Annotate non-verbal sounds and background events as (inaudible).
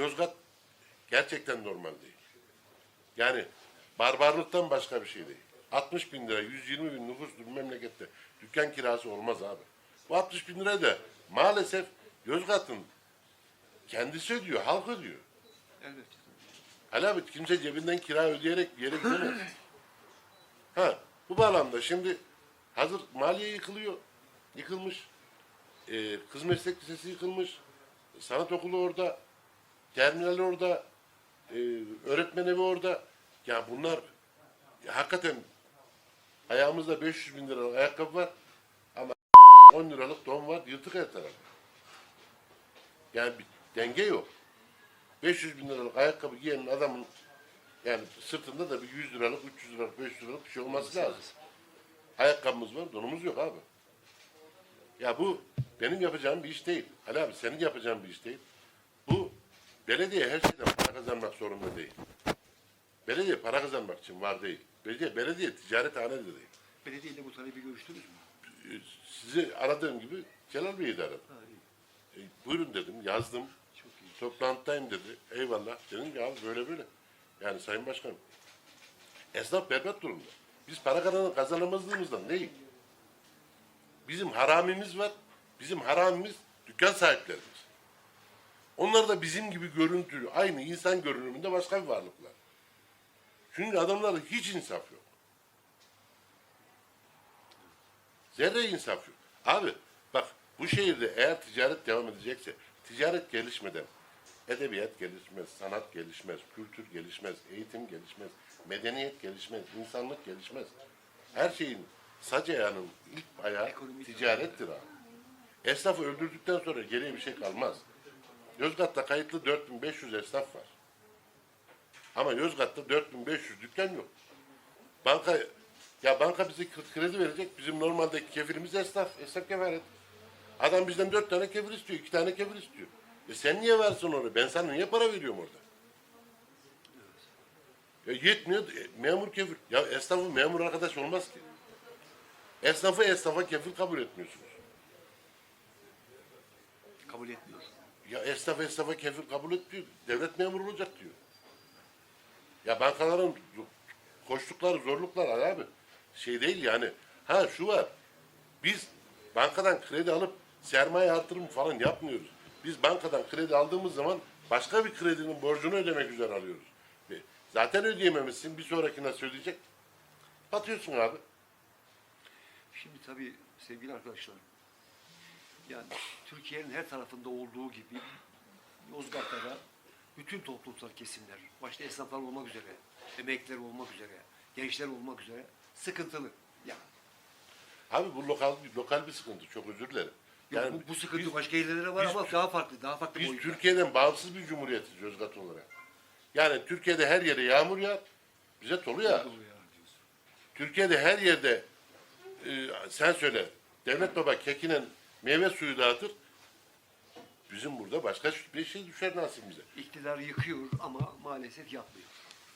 Yozgat gerçekten normal değil. Yani barbarlıktan başka bir şey değil. 60 bin lira, 120 bin nüfuslu bir memlekette dükkan kirası olmaz abi. Bu 60 bin lira da maalesef Yozgat'ın kendisi ödüyor, halk ödüyor. Evet. Bir kimse cebinden kira ödeyerek bir yere gidemez. (clears throat) ha, bu bağlamda şimdi hazır maliye yıkılıyor. Yıkılmış. Ee, Kız Meslek Lisesi yıkılmış. Sanat okulu orada. Terminal orada. Ee, öğretmen evi orada. Ya bunlar ya hakikaten ayağımızda 500 bin liralık ayakkabı var ama (laughs) 10 liralık don var yırtık her taraf. Yani bir denge yok. 500 bin liralık ayakkabı giyen adamın yani sırtında da bir 100 liralık, 300 liralık, 500 liralık bir şey olması lazım. Ayakkabımız var, donumuz yok abi. Ya bu benim yapacağım bir iş değil. Ali abi senin yapacağın bir iş değil. Belediye her şeyden para kazanmak zorunda değil. Belediye para kazanmak için var değil. Belediye, belediye ticarethane de değil. Belediyeyle bu talebi görüştünüz mü? Ee, Sizi aradığım gibi Celal Bey'i de aradım. Ha, iyi. E, buyurun dedim, yazdım. Çok iyi. Toplantıdayım dedi. Eyvallah. Dedim ki abi böyle böyle. Yani Sayın Başkanım. Esnaf berbat durumda. Biz para kazan- kazanamazlığımızdan değil. Bizim haramimiz var. Bizim haramimiz dükkan sahiplerimiz. Onlar da bizim gibi görüntülü, aynı insan görünümünde başka bir varlıklar. Çünkü adamlarda hiç insaf yok. Zerre insaf yok. Abi bak bu şehirde eğer ticaret devam edecekse, ticaret gelişmeden edebiyat gelişmez, sanat gelişmez, kültür gelişmez, eğitim gelişmez, medeniyet gelişmez, insanlık gelişmez. Her şeyin sac ayağının ilk ayağı ticarettir abi. Esnafı öldürdükten sonra geriye bir şey kalmaz. Yozgat'ta kayıtlı 4500 esnaf var. Ama Yozgat'ta 4500 dükkan yok. Banka ya banka bize kredi verecek. Bizim normaldeki kefilimiz esnaf. Esnaf kefaret. Adam bizden dört tane kefil istiyor. iki tane kefil istiyor. E sen niye versin onu? Ben sana niye para veriyorum orada? Ya yetmiyor. e, Memur kefil. Ya esnafı memur arkadaş olmaz ki. Esnafı esnafa kefil kabul etmiyorsunuz. Kabul etmiyor. Ya esnaf esnafa kefil kabul etmiyor. Devlet memuru olacak diyor. Ya bankaların koştukları zorluklar abi. Şey değil yani. Ha şu var. Biz bankadan kredi alıp sermaye artırımı falan yapmıyoruz. Biz bankadan kredi aldığımız zaman başka bir kredinin borcunu ödemek üzere alıyoruz. Ve Zaten ödeyememişsin. Bir sonrakine nasıl ödeyecek? Batıyorsun abi. Şimdi tabii sevgili arkadaşlar, yani Türkiye'nin her tarafında olduğu gibi Yozgat'ta da bütün toplumsal kesimler, başta esnaflar olmak üzere, emekliler olmak üzere, gençler olmak üzere sıkıntılı. Yani Abi bu lokal lokal bir sıkıntı. Çok özür dilerim. yani bu, bu sıkıntı biz- başka yerlere var biz- ama daha farklı, daha farklı Biz boyutta. Türkiye'den bağımsız bir cumhuriyetiz Yozgat olarak. Yani Türkiye'de her yere yağmur yağar, bize tolu yağar. Türkiye'de her yerde e, sen söyle, devlet baba kekinen meyve suyu dağıtır. Bizim burada başka bir şey düşer nasibimize. İktidar yıkıyor ama maalesef yapmıyor.